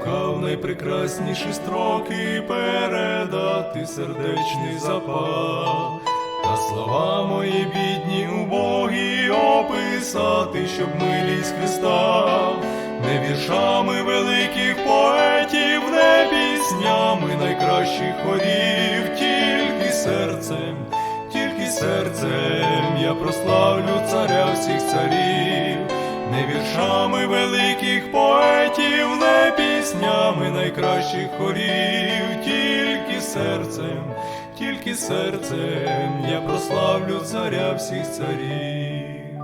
шукав найпрекрасніші строки передати сердечний запал, та слова мої бідні убогі описати, щоб милість Христа, не віршами великих поетів, не піснями найкращих хорів, тільки серцем, тільки серцем я прославлю царя всіх царів, не віршами великих поетів, піснями найкращих хорів, тільки серцем, тільки серцем я прославлю царя всіх царів.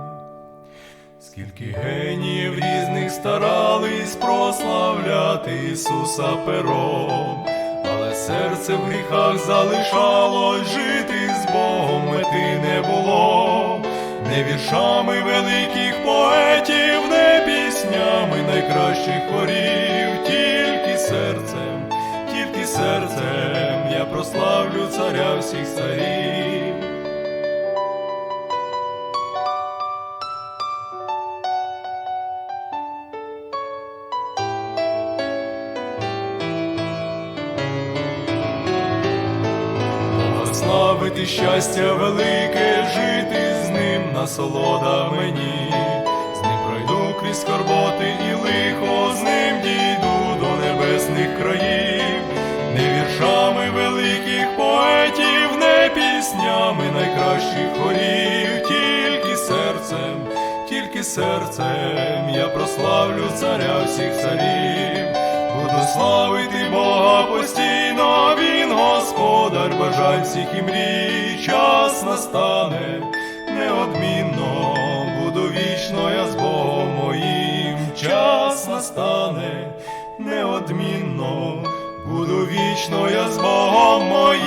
Скільки геніїв різних старались прославляти Ісуса пером, але серце в гріхах залишалось жити з Богом мети не було, не віршами великих поетів, не піснями найкращих серцем я прославлю царя всіх царів. Славити щастя велике, жити з ним насолода мені, з ним пройду крізь скорботи і лихо, найкращих хорів, тільки серцем, тільки серцем я прославлю царя всіх царів. Буду славити Бога постійно, Він Господар бажань всіх і мрій, час настане неодмінно, буду вічно я з Богом моїм, час настане неодмінно, буду вічно я з Богом моїм.